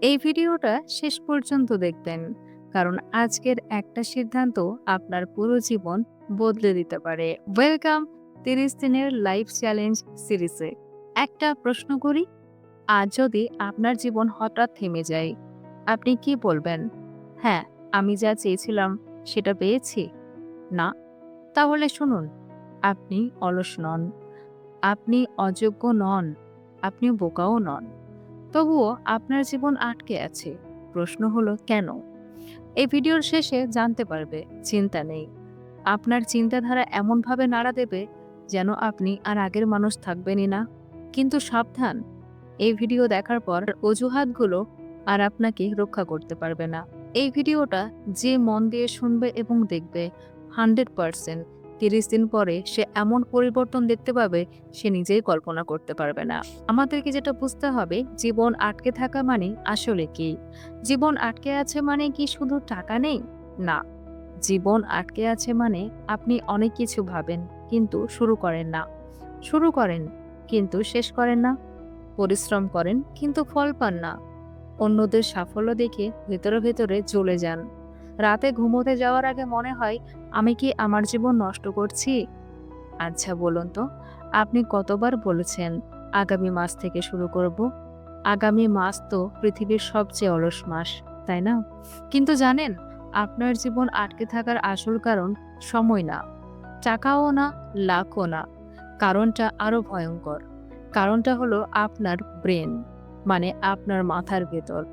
এই ভিডিওটা শেষ পর্যন্ত দেখবেন। কারণ আজকের একটা সিদ্ধান্ত আপনার পুরো জীবন বদলে দিতে পারে। ওয়েলকাম তিরিশ দিনের লাইফ চ্যালেঞ্জ সিরিজে একটা প্রশ্ন করি, আজ যদি আপনার জীবন হঠাৎ থেমে যায়, আপনি কি বলবেন? হ্যাঁ আমি যা চেয়েছিলাম সেটা পেয়েছি। না, তাহলে শুনুন, আপনি অলস নন। আপনি অযোগ্য নন, আপনি বোকাও নন। তবুও আপনার জীবন আটকে আছে। প্রশ্ন হলো কেন? এই ভিডিওর শেষে জানতে পারবে, চিন্তা নেই। আপনার চিন্তাধারা এমনভাবে নাড়া দেবে যেন আপনি আর আগের মানুষ থাকবেনই না। কিন্তু সাবধান, এই ভিডিও দেখার পর অজুহাতগুলো আর আপনাকে রক্ষা করতে পারবে না। এই ভিডিওটা যে মন দিয়ে শুনবে এবং দেখবে, হান্ড্রেড পারসেন্ট তিরিশ দিন পরে সে এমন পরিবর্তন দেখতে পাবে, সে নিজেই কল্পনা করতে পারবে না। আমাদেরকে যেটা বুঝতে হবে, জীবন আটকে থাকা মানে আসলে কি? জীবন আটকে আছে মানে কি শুধু টাকা নেই? না। জীবন আটকে আছে মানে আপনি অনেক কিছু ভাবেন, কিন্তু শুরু করেন না। শুরু করেন, কিন্তু শেষ করেন না। পরিশ্রম করেন, কিন্তু ফল পান না। অন্যদের সাফল্য দেখে ভেতরে ভেতরে জ্বলে যান। রাতে ঘুমোতে যাওয়ার আগে মনে হয় আমি কি আমার জীবন নষ্ট করছি? আচ্ছা বলুন তো, আপনি কতবার বলেছেন আগামী মাস থেকে শুরু করব? আগামী মাস তো পৃথিবীর সবচেয়ে অলস মাস, তাই না? কিন্তু জানেন, আপনার জীবন আটকে থাকার আসল কারণ সময় না, টাকাও না, লাখও না, কারণটা আরও ভয়ঙ্কর। কারণটা হলো আপনার ব্রেন মানে আপনার মাথার ভেতর।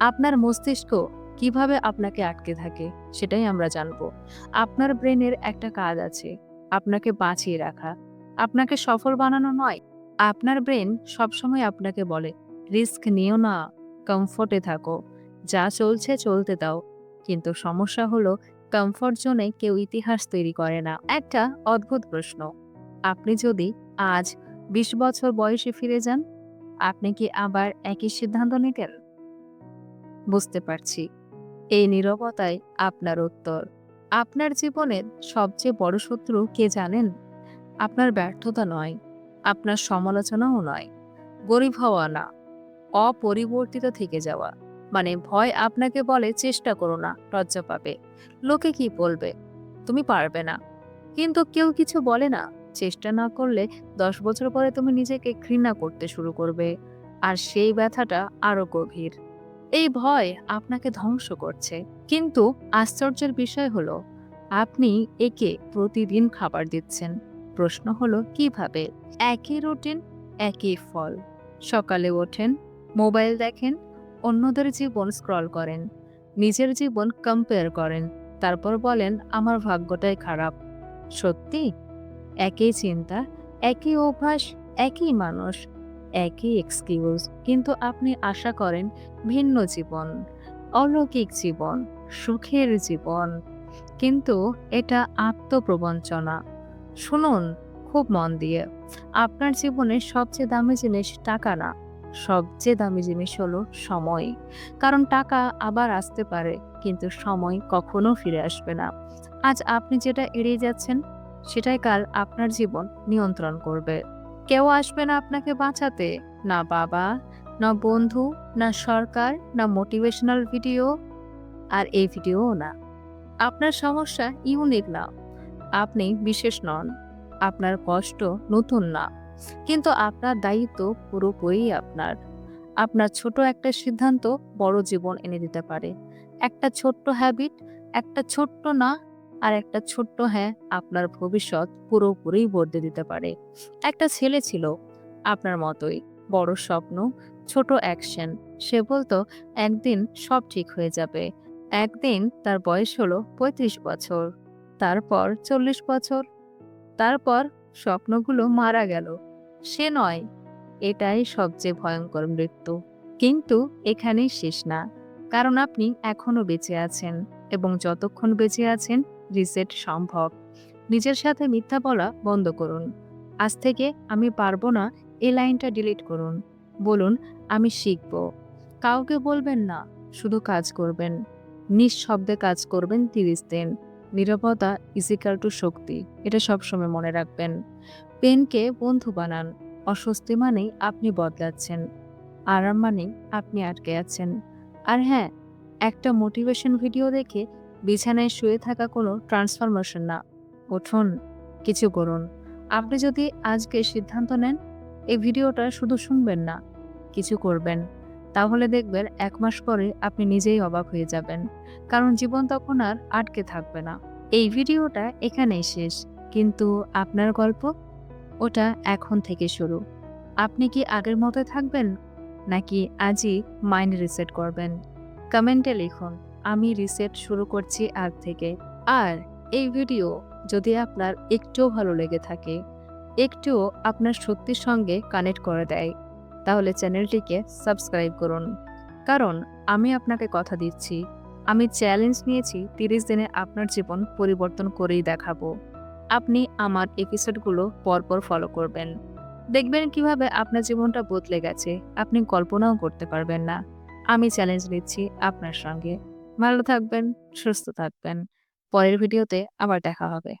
আপনার মস্তিষ্ক কীভাবে আপনাকে আটকে থাকে সেটাই আমরা জানব। আপনার ব্রেনের একটা কাজ আছে, আপনাকে বাঁচিয়ে রাখা। আপনাকে সফল বানানো নয়, আপনার ব্রেন সবসময় আপনাকে বলে, রিস্ক নিও না, কমফোর্টে থাকো, যা চলছে চলতে দাও। কিন্তু সমস্যা হলো, কমফোর্ট জোনে কেউ ইতিহাস তৈরি করে না। একটা অদ্ভুত প্রশ্ন, আপনি যদি আজ বিশ বছর বয়সে ফিরে যান, আপনি কি আবার একই সিদ্ধান্ত নিতেন? বুঝতে পারছি। এই নীরবতায় আপনার উত্তর। আপনার জীবনের সবচেয়ে বড় শত্রু কে জানেন? আপনার ব্যর্থতা নয়, আপনার সমালোচনাও নয়, গরিব হওয়া না, অপরিবর্তিত থেকে যাওয়া। মানে ভয় আপনাকে বলে, চেষ্টা করো না, লজ্জা পাবে। লোকে কি বলবে? তুমি পারবে না। কিন্তু কেউ কিছু বলে না, চেষ্টা না করলে দশ বছর পরে তুমি নিজেকে ঘৃণা করতে শুরু করবে। আর সেই ব্যথাটা আরও গভীর। এই ভয় আপনাকে ধ্বংস করছে। কিন্তু আশ্চর্যের বিষয় হলো, আপনি একে প্রতিদিন খাবার দিচ্ছেন। প্রশ্ন হলো, কীভাবে? একই রুটিন, একই ফল। সকালে ওঠেন, মোবাইল দেখেন, অন্যদের জীবন স্ক্রল করেন, নিজের জীবন কম্পেয়ার করেন, তারপর বলেন, আমার ভাগ্যটাই খারাপ। সত্যি? একই চিন্তা, একই অভ্যাস, একই মানুষ। একই এক্সকিউজ কিন্তু আপনি আশা করেন ভিন্ন জীবন, অলৌকিক জীবন, সুখের জীবন। কিন্তু এটা আত্মপ্রবঞ্চনা। শুনুন, খুব মন দিয়ে, আপনার জীবনের সবচেয়ে দামি জিনিস টাকা না। সবচেয়ে দামি জিনিস হলো সময়। কারণ টাকা আবার আসতে পারে, কিন্তু সময় কখনো ফিরে আসবে না। আজ আপনি যেটা এড়িয়ে যাচ্ছেন, সেটাই কাল আপনার জীবন নিয়ন্ত্রণ করবে। কেউ আসবে না আপনাকে বাঁচাতে। না বাবা, না বন্ধু, না সরকার, না মোটিভেশনাল ভিডিও আর এই ভিডিওও না। আপনার সমস্যা ইউনিক না। আপনি বিশেষ নন। আপনার কষ্ট নতুন না। কিন্তু আপনার দায়িত্ব পুরোপুরি আপনার। আপনার ছোট একটা সিদ্ধান্ত বড় জীবন এনে দিতে পারে। একটা ছোট্ট হ্যাবিট একটা ছোট্ট না আর একটা ছোট্ট হ্যাঁ আপনার ভবিষ্যৎ পুরোপুরি বদলে দিতে পারে। একটা ছেলে ছিল, আপনার মতোই, বড় স্বপ্ন, ছোট অ্যাকশন সে বলতো, একদিন সব ঠিক হয়ে যাবে। একদিন তার বয়স হলো পঁয়ত্রিশ বছর, তারপর চল্লিশ বছর, তারপর স্বপ্নগুলো মারা গেল। সে নয়, এটাই সবচেয়ে ভয়ঙ্কর মৃত্যু। কিন্তু এখানেই শেষ না, কারণ আপনি এখনও বেঁচে আছেন এবং যতক্ষণ বেঁচে আছেন রিসেট সম্ভব। নিজের সাথে মিথ্যা বলা বন্ধ করুন। আজ থেকে আমি পারব না এই লাইনটা ডিলিট করুন। বলুন, আমি শিখব। কাউকে বলবেন না, শুধু কাজ করবেন। নিঃশব্দে কাজ করবেন তিরিশ দিন। নিরাপত্তা ইজিক্যাল টু শক্তি, এটা সবসময় মনে রাখবেন। পেনকে বন্ধু বানান। অস্বস্তি মানেই আপনি বদলাচ্ছেন। আরাম মানেই আপনি আটকে আছেন। আর হ্যাঁ একটা মোটিভেশন ভিডিও দেখে বিছানায় শুয়ে থাকা কোনো ট্রান্সফরমেশন না। উঠুন, কিছু করুন। আপনি যদি আজকে সিদ্ধান্ত নেন, এই ভিডিওটা শুধু শুনবেন না, কিছু করবেন। তাহলে দেখবেন এক মাস পরে আপনি নিজেই অবাক হয়ে যাবেন, কারণ জীবন তখন আর আটকে থাকবে না। এই ভিডিওটা এখানেই শেষ, কিন্তু আপনার গল্প? ওটা এখন থেকে শুরু। আপনি কি আগের মতো থাকবেন, নাকি আজই মাইন্ড রিসেট করবেন? কমেন্টে লিখুন। আমি রিসেট শুরু করছি আজ থেকে। আর এই ভিডিও যদি আপনার একটুও ভালো লেগে থাকে, একটুও আপনার সত্যির সঙ্গে কানেক্ট করে দেয়, তাহলে চ্যানেলটিকে সাবস্ক্রাইব করুন। কারণ আমি আপনাকে কথা দিচ্ছি, আমি চ্যালেঞ্জ নিয়েছি তিরিশ দিনে আপনার জীবন পরিবর্তন করেই দেখাবো। আপনি আমার এপিসোডগুলো পরপর ফলো করবেন। দেখবেন কীভাবে আপনার জীবনটা বদলে গেছে, আপনি কল্পনাও করতে পারবেন না। আমি চ্যালেঞ্জ নিচ্ছি আপনার সঙ্গে। ভালো থাকবেন সুস্থ থাকবেন। পরের ভিডিওতে আবার দেখা হবে।